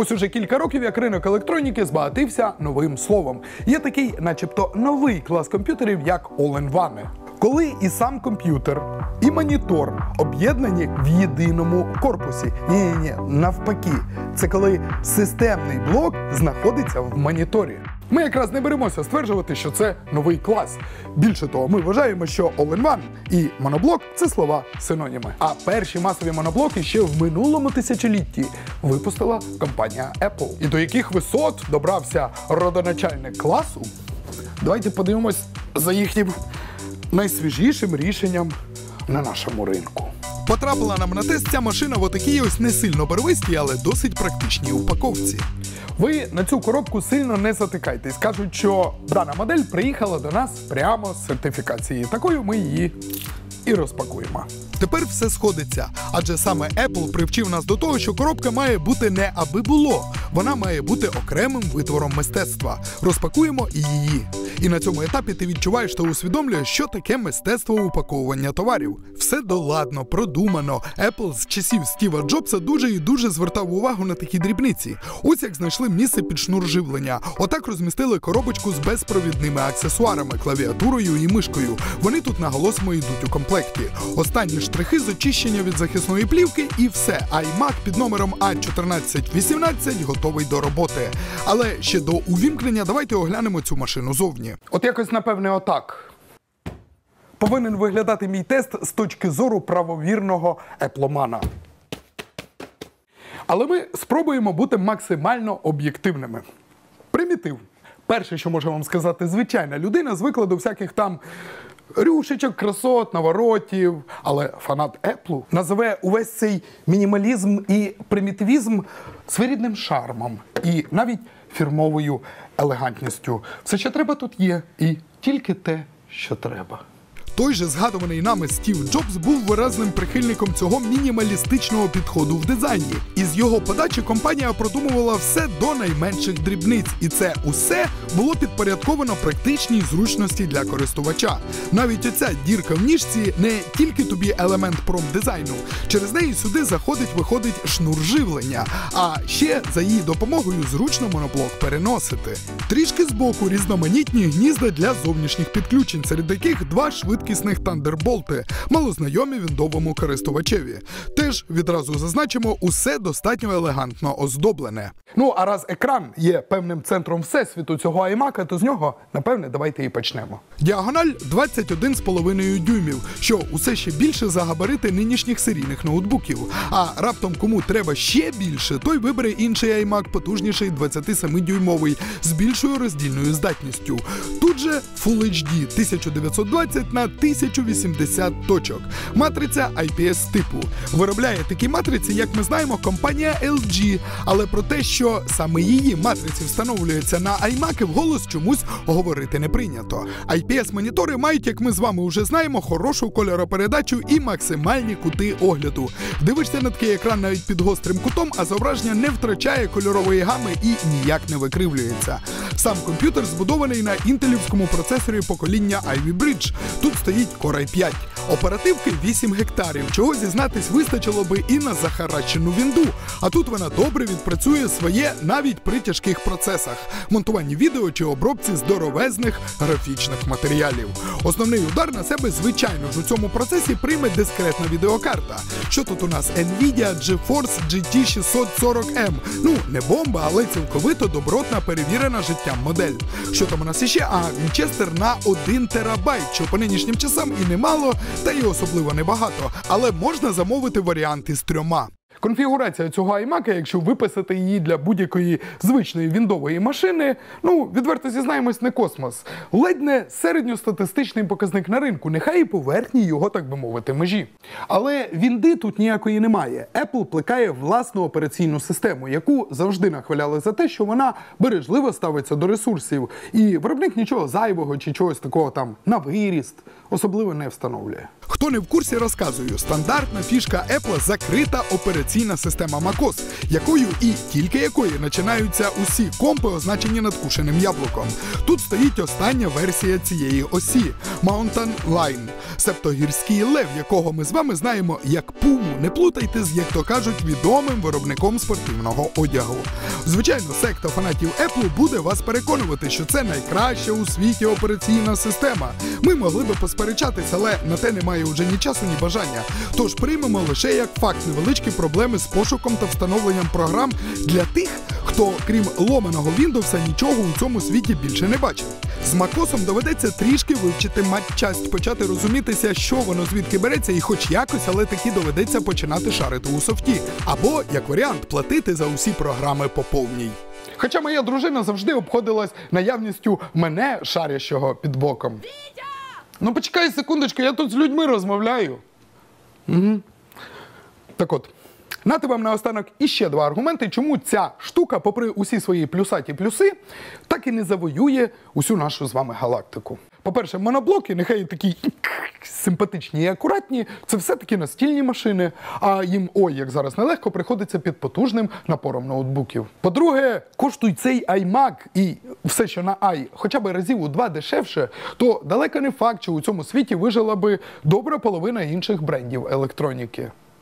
Ось уже кілька років, як ринок електроніки збагатився новим словом. Є такий, начебто, новий клас комп'ютерів, як All-in-One. Коли і сам комп'ютер, і монітор об'єднані в єдиному корпусі. Ні, ні, ні, навпаки, це коли системний блок знаходиться в моніторі. Ми якраз не беремося стверджувати, що це новий клас. Більше того, ми вважаємо, що All-in-One і моноблок це слова синоніми. А перші масові моноблоки ще в минулому тисячолітті випустила компанія Apple. І до яких висот добрався родоначальник класу? Давайте подивимось за їхнім найсвіжішим рішенням на нашому ринку. Потрапила нам на тест ця машина в отакій ось не сильно барвистій, але досить практичній упаковці. Ви на цю коробку сильно не затикайтесь. Кажуть, що дана модель приїхала до нас прямо з сертифікації. Такою ми її і розпакуємо. Тепер все сходиться, адже саме Apple привчив нас до того, що коробка має бути не аби було, вона має бути окремим витвором мистецтва. Розпакуємо і її. І на цьому етапі ти відчуваєш та усвідомлюєш, що таке мистецтво упаковування товарів. Все доладно, продумано. Apple з часів Стіва Джобса дуже і дуже звертав увагу на такі дрібниці. Ось як знайшли місце під шнур живлення. Отак розмістили коробочку з безпровідними аксесуарами, клавіатурою і мишкою. Вони тут наголосимо йдуть у комплекті. Останні штрихи з очищення від захисної плівки і все. iMac під номером А1418 готовий до роботи. Але ще до увімкнення давайте оглянемо цю машину зовні. От якось напевне отак. Повинен виглядати мій тест з точки зору правовірного епломана. Але ми спробуємо бути максимально об'єктивними. Примітив. Перше, що можу вам сказати, звичайна людина звикла до всяких там рюшечок, красот, наворотів. Але фанат Еплу називе увесь цей мінімалізм і примітивізм своєрідним шармом і навіть фірмовою елегантністю. Все, що треба, тут є, і тільки те, що треба. Той же згадуваний нами Стів Джобс був виразним прихильником цього мінімалістичного підходу в дизайні. І з його подачі компанія продумувала все до найменших дрібниць, і це усе було підпорядковано практичній зручності для користувача. Навіть оця дірка в ніжці не тільки тобі елемент промдизайну. Через неї сюди заходить, виходить шнур живлення. А ще за її допомогою зручно моноблок переносити. Трішки збоку різноманітні гнізда для зовнішніх підключень, серед яких два швидкісних тандерболти, малознайомі віндовому користувачеві. Теж відразу зазначимо, усе достатньо елегантно оздоблене. Ну а раз екран є певним центром всесвіту цього iMac, то з нього напевне давайте і почнемо. Діагональ 21,5 дюймів, що усе ще більше за габарити нинішніх серійних ноутбуків. А раптом кому треба ще більше, той вибере інший iMac, потужніший 27-дюймовий з більшою роздільною здатністю. Тут же Full HD 1920 на 1080 точок. Матриця IPS типу. Виробляє такі матриці, як ми знаємо, компанія LG. Але про те, що саме її матриці встановлюються на iMac, вголос чомусь говорити не прийнято. IPS-монітори мають, як ми з вами вже знаємо, хорошу кольоропередачу і максимальні кути огляду. Дивишся на такий екран навіть під гострим кутом, а зображення не втрачає кольорової гами і ніяк не викривлюється. Сам комп'ютер збудований на інтелівському процесорі покоління Ivy Bridge. Тут стоїть корай i 5. Оперативки 8 гектарів. Чого зізнатись вистачило би і на захарачену вінду. А тут вона добре відпрацює своє навіть при тяжких процесах, монтуванні відео чи обробці здоровезних графічних матеріалів. Основний удар на себе, звичайно ж, у цьому процесі прийме дискретна відеокарта. Що тут у нас Nvidia GeForce GT 640M. Ну, не бомба, але цілковито добротна перевірена життям модель. Що там у нас іще? А, Вінчестер на 1 терабайт, що по нинішнім часам і немало, та й особливо небагато. Але можна замовити варіанти з трьома. Конфігурація цього iMac, якщо виписати її для будь-якої звичної віндової машини, ну відверто зізнаємось, не космос. Ледь не середньостатистичний показник на ринку, нехай і поверхні його, так би мовити, межі. Але вінди тут ніякої немає. Apple плекає власну операційну систему, яку завжди нахваляли за те, що вона бережливо ставиться до ресурсів, і виробник нічого зайвого чи чогось такого там на виріст особливо не встановлює. Хто не в курсі, розказую. Стандартна фішка Apple закрита операційна система macOS, якою і тільки якої починаються усі компи, означені надкушеним яблуком. Тут стоїть остання версія цієї осі Mountain Lion, себто гірський лев, якого ми з вами знаємо як Пуму. Не плутайте з, як то кажуть, відомим виробником спортивного одягу. Звичайно, секта фанатів Apple буде вас переконувати, що це найкраща у світі операційна система. Ми могли би посперечатися, але на те немає вже ні часу, ні бажання. Тож приймемо лише як факт невеличкі проблеми з пошуком та встановленням програм для тих, хто, крім ломаного Windows, нічого у цьому світі більше не бачив. З Макосом доведеться трішки вивчити матчасть, почати розумітися, що воно звідки береться, і хоч якось, але таки доведеться починати шарити у софті. Або, як варіант, платити за усі програми по повній. Хоча моя дружина завжди обходилась наявністю мене шарящого під боком. Ну почекай секундочку, я тут з людьми розмовляю. Так от, нати вам наостанок іще два аргументи, чому ця штука, попри усі свої плюсаті плюси, так і не завоює усю нашу з вами галактику. По-перше, моноблоки, нехай такі симпатичні і акуратні, це все-таки настільні машини, а їм ой, як зараз нелегко, приходиться під потужним напором ноутбуків. По-друге, коштуй цей iMac і все, що на i, хоча б разів у два дешевше, то далеко не факт, що у цьому світі вижила би добра половина інших брендів електроніки.